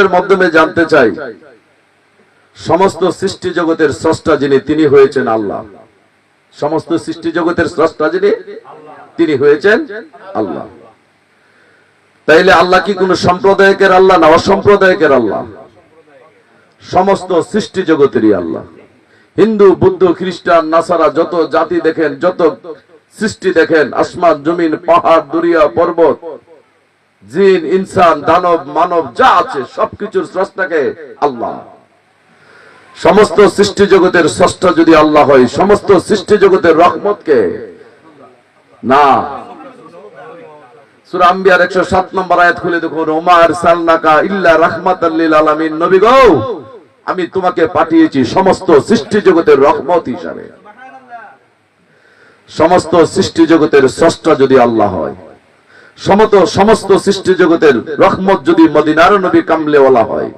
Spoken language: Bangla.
এর মাধ্যমে জানতে চাই। সমস্ত সৃষ্টি জগতের স্রষ্টা যিনি, তিনি হয়েছেন আল্লাহ। সমস্ত সৃষ্টি জগতের স্রষ্টা যিনি, তিনি হয়েছেন আল্লাহ। তাইলে আল্লাহ কি কোন সম্প্রদায়কের আল্লাহ না অসম্প্রদায়কের আল্লাহ? সমস্ত সৃষ্টি জগতেরই আল্লাহ। হিন্দু, বুদ্ধ, খ্রিস্টান, নাসারা, যত জাতি দেখেন, যত সৃষ্টি দেখেন, আসমান, জমিন, পাহাড়, দরিয়া, পর্বত জিন, ইনসান, দানব, মানব, যা আছে, সবকিছুর স্রষ্টাকে আল্লাহ। সমস্ত সৃষ্টি জগতের স্রষ্টা যদি আল্লাহ হয়, সমস্ত সৃষ্টি জগতের না। সূরা আম্বিয়ার 107 নম্বর আয়াত খুলে দেখুন ওমার সালনাকা ইল্লা রাহমাতাল আলামিন। নবী গো, আমি তোমাকে পাঠিয়েছি সমস্ত সৃষ্টি জগতের রহমত হিসাবে। সমস্ত সৃষ্টি জগতের স্রষ্টা যদি আল্লাহ হয় সমত সমস্ত সৃষ্টি জগতের রহমত যদি মদিনার নবী কামলেওয়ালা হয়।